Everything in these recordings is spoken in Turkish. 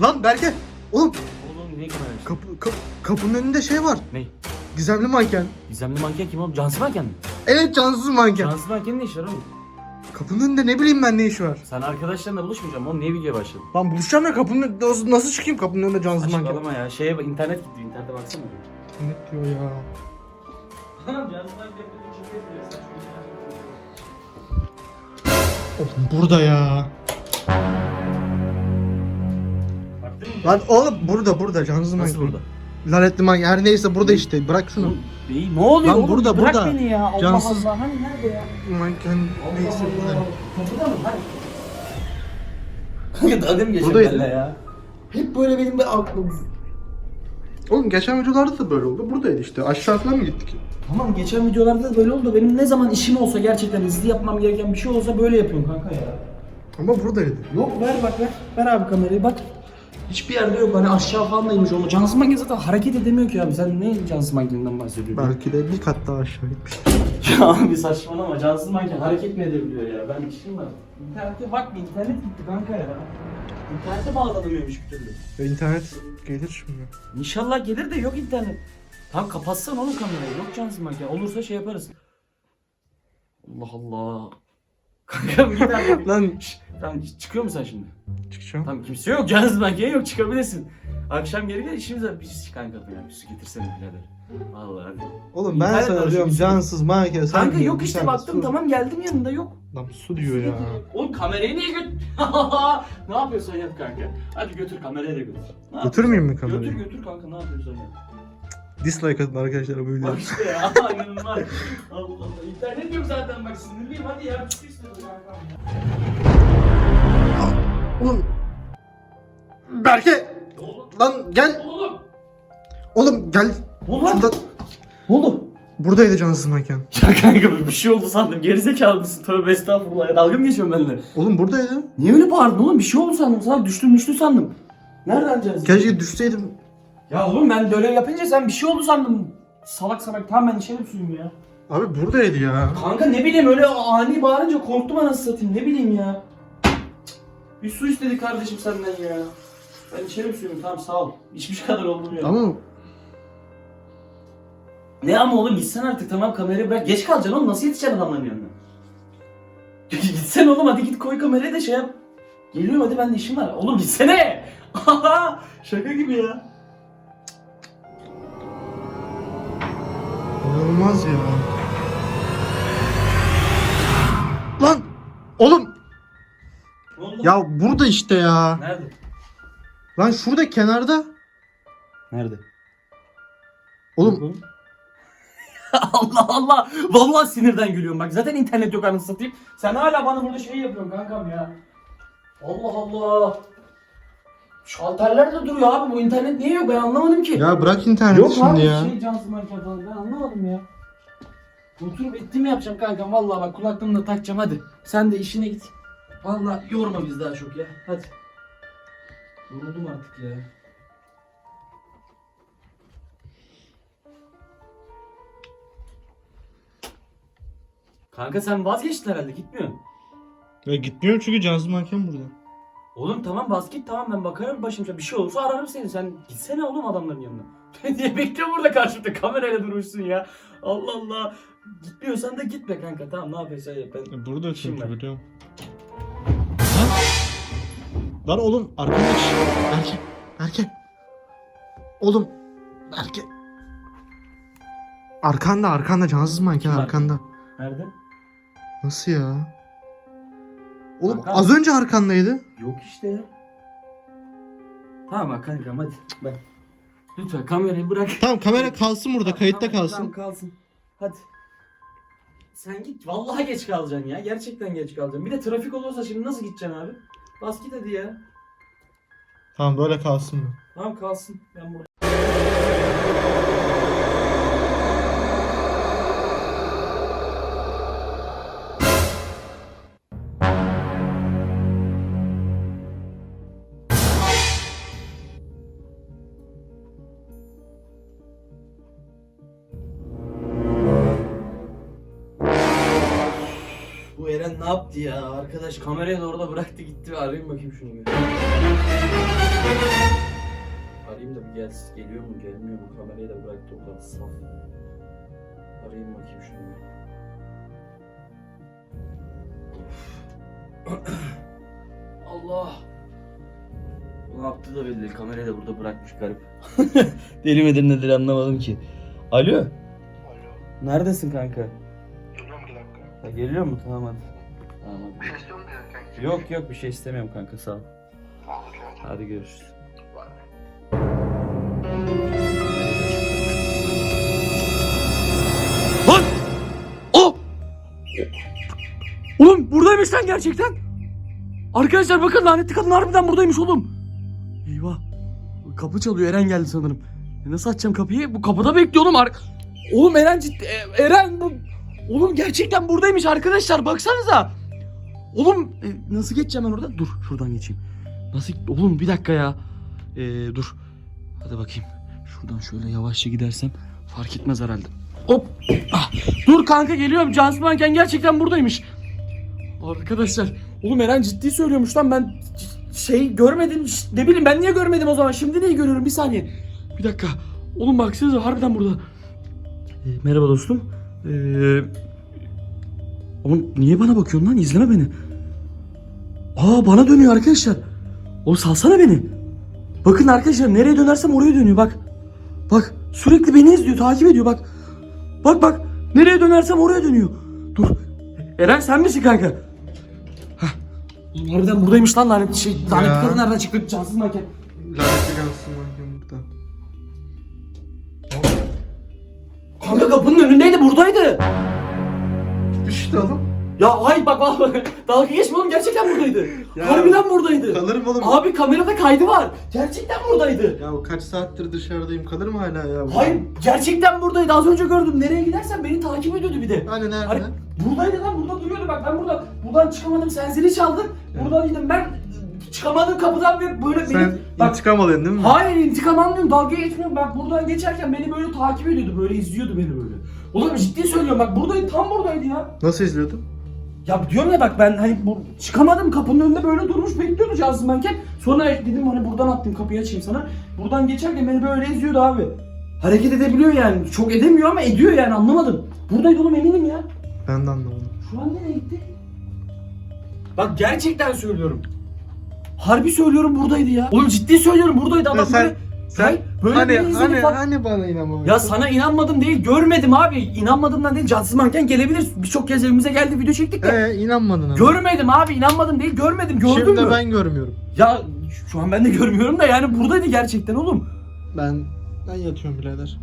Lan Berke. Oğlum Oğlum ne kamerası? kapı, kapı, kapının önünde şey var. Ne? Gizemli manken. Gizemli manken kim oğlum? Cansız manken mi? Evet cansız manken. Cansız mankenin ne işi var oğlum? Kapının önünde ne bileyim ben ne işi var. Sen arkadaşlarınla buluşmayacağım oğlum. Niye videoya başladın? Lan buluşacağım ya kapının önünde nasıl, nasıl çıkayım kapının önünde cansız manken. Saçmalama ya. Şeye bak internet gitti. İnternete baksana. Ne diyor ya? Manken çok Oğlum burada ya. Lan oğlum burada burada cansız manken. Nasıl burada? Lanetli manken her neyse burada işte bırak şunu. Değil. Ne oluyor Lan oğlum? burada, Bırak burada. beni ya. Allah Cansız- Allah. Hani nerede ya? Manken neyse burada. Kapıda mı? Hadi. Kanka demin geçiyor Buradaydı. benimle ya. Hep böyle benim bir aklım. Oğlum geçen videolarda da böyle oldu. Buradaydı işte. Aşağı falan mı gittik? Tamam geçen videolarda da böyle oldu. Benim ne zaman işim olsa gerçekten hızlı yapmam gereken bir şey olsa böyle yapıyorum kanka ya. Ama buradaydı. Yok ver bak ver. Ver abi kamerayı bak. Hiçbir yerde yok hani aşağı falan daymış onu. Cansız manken zaten hareket edemiyor ki abi. Sen ne cansız mankeninden bahsediyorsun? Belki de bir kat daha aşağı gitmiş. Ya abi saçmalama cansız manken hareket mi edebiliyor ya? Ben işim var. İnternete bak internet gitti kanka ya. İnternete bağlanamıyormuş bir türlü. Ya internet gelir şimdi. İnşallah gelir de yok internet. Tamam kapatsan oğlum kamerayı. Yok cansız manken. Olursa şey yaparız. Allah Allah. Kanka bir dakika. Lan Tamam çıkıyor musun sen şimdi? çıkacağım. Tamam kimse yok. Cansız manken yok çıkabilirsin. Akşam geri gel işimiz var. Bir su kanka ya. Bir su getirsene birader. Vallahi hadi. Oğlum ben İnternet sana var, diyorum cansız manken. Sen Kanka diyorsun, yok işte baktım su. tamam geldim yanında yok. Lan su diyor ya. Oğlum kamerayı niye götür? ne yapıyorsun yap kanka? Hadi götür kamerayı da götür. Ne Götürmeyeyim mi yapıyorsun? kamerayı? Götür götür kanka ne yapıyorsun ya? Dislike atın arkadaşlar bu videoya. Bak işte ya inanılmaz. Allah Allah. İnternet yok zaten bak sinirliyim hadi ya. Bir şey istiyorum kankam ya. Oğlum. Berke. Lan gel. Oğlum. Oğlum gel. Oğlum. Şurada. Oğlum. Buradaydı cansız manken. Ya kanka bir şey oldu sandım. Gerizekalı mısın? Tövbe estağfurullah. Ya, dalga mı geçiyorsun benimle? Oğlum buradaydı. Niye öyle bağırdın oğlum? Bir şey oldu sandım. Sana düştüm düştü sandım. Nereden canım? Keşke düşseydim. Ya oğlum ben böyle yapınca sen bir şey oldu sandım. Salak salak tamam ben içeri suyum ya. Abi buradaydı ya. Kanka ne bileyim öyle ani bağırınca korktum anasını satayım ne bileyim ya. Bir su istedi kardeşim senden ya. Ben içerim suyumu tamam sağ ol. İçmiş kadar oldum ya. Ama Ne ama oğlum gitsen artık tamam kamerayı bırak. Geç kalacaksın oğlum nasıl yetişeceksin adamların yanına? gitsen oğlum hadi git koy kamerayı da şey yap. Geliyorum hadi bende işim var. Oğlum gitsene. Şaka gibi ya. inanılmaz ya. Lan. Oğlum. Ya burada işte ya. Nerede? Lan şurada kenarda. Nerede? Oğlum Allah Allah. Vallahi sinirden gülüyorum bak. Zaten internet yok anasını satayım. Sen hala bana burada şey yapıyorsun kankam ya. Allah Allah. Şalterler de duruyor abi. Bu internet niye yok? Ben anlamadım ki. ya bırak interneti yok şimdi abi ya. şey cansız manken falan. Ben anlamadım ya. Oturup ettiğimi yapacağım kankam. Vallahi bak kulaklığımı da takacağım hadi. Sen de işine git. Vallahi yorma biz daha çok ya. Hadi. Yoruldum artık ya. Kanka sen vazgeçtin herhalde gitmiyorsun. Ya gitmiyorum çünkü cansız manken burada. Oğlum tamam bas git tamam ben bakarım başımıza bir şey olursa ararım seni. Sen gitsene oğlum adamların yanına. Niye bekliyorsun burada karşımda kamerayla durmuşsun ya. Allah Allah. Gitmiyorsan da gitme kanka tamam ne yapıyorsan yap ben. Burada çünkü biliyorum. Lan oğlum arkadaş. Berke. Berke. Oğlum. Berke. Arkanda arkanda cansız manken Kim arkanda. Nerede? Nasıl ya? Oğlum Kanka. az önce arkandaydı. Yok işte ya. Tamam bak kankam hadi. Ben. Lütfen kamerayı bırak. Tamam kamera kalsın burada kayıtta Tamam, kalsın. Tamam kalsın. Hadi. Sen git. Vallahi geç kalacaksın ya. Gerçekten geç kalacaksın. Bir de trafik olursa şimdi nasıl gideceksin abi? Bas git hadi ya. Tamam böyle kalsın mı? Tamam kalsın. Ben burada. Ne yaptı ya? Arkadaş kamerayı da orada bıraktı gitti. Arayayım bakayım şunu bir. gelsin. Geliyor mu gelmiyor mu? Kamerayı da bıraktı orada saf. Arayayım bakayım şunu. Allah. Ne yaptı da belli değil. Kamerayı da burada bırakmış garip. Deli midir nedir anlamadım ki. Alo. Alo. Neredesin kanka? Geliyorum bir dakika. Ha, geliyor mu? Tamam hadi. Tamam hadi. Bir şey istiyorum da kanka. Yok yok bir şey istemiyorum kanka sağ ol. Hadi görüşürüz. Lan! O! Oğlum buradaymış lan gerçekten. Arkadaşlar bakın lanetli kadın harbiden buradaymış oğlum. Eyvah. Kapı çalıyor Eren geldi sanırım. E, Nasıl açacağım kapıyı? Bu kapıda bekliyor oğlum. Ar- oğlum Eren ciddi. e, Eren bu. Oğlum gerçekten buradaymış arkadaşlar baksanıza. Oğlum e, nasıl geçeceğim ben oradan? Dur şuradan geçeyim. Nasıl? Oğlum bir dakika ya. Ee, dur. Hadi bakayım. Şuradan şöyle yavaşça gidersem fark etmez herhalde. Hop. Ah, dur kanka geliyorum. Cansu Manken gerçekten buradaymış. Arkadaşlar. Oğlum Eren ciddi söylüyormuş lan ben şey görmedim. Ne bileyim ben niye görmedim o zaman? Şimdi niye görüyorum? Bir saniye. Bir dakika. Oğlum baksanıza harbiden burada. Ee, merhaba dostum. Ee, oğlum niye bana bakıyorsun lan? İzleme beni. Aa bana dönüyor arkadaşlar. O salsana beni. Bakın arkadaşlar nereye dönersem oraya dönüyor bak. Bak sürekli beni izliyor takip ediyor bak. Bak bak nereye dönersem oraya dönüyor. Dur. Eren sen misin kanka? Hah. Oğlum harbiden buradaymış lan lanet şey. Lanet kadın nereden çıktı? Cansız manken. Lanetli kalsın bakayım burada. Kanka kapının önündeydi buradaydı. İşte oğlum. Ya ay bak bak. Dalga geçme oğlum gerçekten buradaydı. Ya. Harbiden buradaydı. Kalırım oğlum. Abi kamerada kaydı var. Gerçekten buradaydı. Ya kaç saattir dışarıdayım kalırım hala ya. bu? Hayır gerçekten buradaydı. Az önce gördüm. Nereye gidersen beni takip ediyordu bir de. Hani nerede? Hani buradaydı lan burada duruyordu bak ben burada buradan çıkamadım sen zili çaldın. Buradaydım ben çıkamadım kapıdan ve böyle Sen beni bak intikam alıyorsun değil mi? Hayır intikam almıyorum dalga geçmiyorum bak buradan geçerken beni böyle takip ediyordu böyle izliyordu beni böyle. Oğlum ciddi söylüyorum bak buradaydı tam buradaydı ya. Nasıl izliyordun? Ya diyorum ya bak ben hani bu, çıkamadım kapının önünde böyle durmuş bekliyordu Cansız manken. Sonra dedim hani buradan attım kapıyı açayım sana. Buradan geçerken beni böyle izliyordu abi. Hareket edebiliyor yani. Çok edemiyor ama ediyor yani anlamadım. Buradaydı oğlum eminim ya. Ben de anlamadım. Şu an nereye gitti? Bak gerçekten söylüyorum. Harbi söylüyorum buradaydı ya. Oğlum ciddi söylüyorum buradaydı adam Ya sen- böyle. Sen Hayır, böyle hani izledi hani bak. hani bana inanmamıyorsun? Ya sana inanmadım değil görmedim abi. İnanmadığımdan değil cansız manken gelebilir. Birçok kez evimize geldi video çektik de. Ee inanmadın ama. Görmedim abi inanmadım değil görmedim gördün Şimdi mü? ben görmüyorum. Ya şu an ben de görmüyorum da yani buradaydı gerçekten oğlum. Ben ben yatıyorum birader.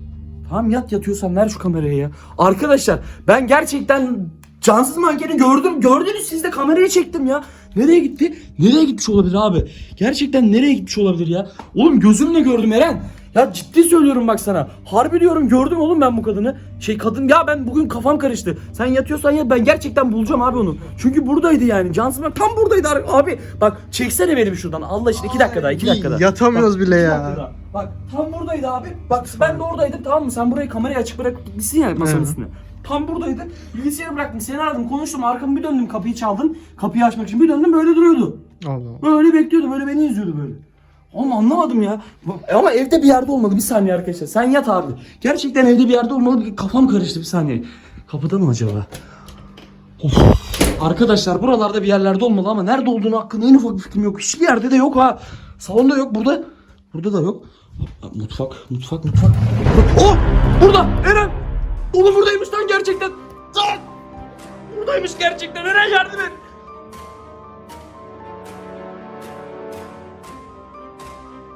Tamam yat yatıyorsan ver şu kamerayı ya. Arkadaşlar ben gerçekten cansız mankeni gördüm. Gördünüz siz de kameraya çektim ya. Nereye gitti? Nereye gitmiş olabilir abi? Gerçekten nereye gitmiş olabilir ya? Oğlum gözümle gördüm Eren. Ya ciddi söylüyorum bak sana. Harbi diyorum gördüm oğlum ben bu kadını. Şey kadın ya ben bugün kafam karıştı. Sen yatıyorsan ya ben gerçekten bulacağım abi onu. Çünkü buradaydı yani. Cansız man- tam buradaydı abi. Bak çeksene beni bir şuradan. Allah için iki dakika daha iki dakika daha. Yatamıyoruz Bak, bile iki ya. daha. Bak tam buradaydı abi. Bak ben de oradaydım tamam mı? Sen burayı kamerayı açık bırakıp gitmişsin ya masanın Hı. üstüne. Tam buradaydı. Bilgisayarı bıraktım. Seni aradım konuştum. Arkamı bir döndüm kapıyı çaldın. Kapıyı açmak için bir döndüm böyle duruyordu. Allah Allah. Böyle bekliyordu. Böyle beni izliyordu böyle. Oğlum anlamadım ya. Ama evde bir yerde olmalı. Bir saniye arkadaşlar. Sen yat abi. Gerçekten evde bir yerde olmalı. Kafam karıştı bir saniye. Kapıda mı acaba? Of. Arkadaşlar buralarda bir yerlerde olmalı ama nerede olduğunu hakkında en ufak bir fikrim yok. Hiçbir yerde de yok ha. Salonda yok. Burada. Burada da yok. Mutfak, mutfak, mutfak. Oh! Burada! Eren! Oğlum buradaymış lan gerçekten. Buradaymış gerçekten. Eren yardım et.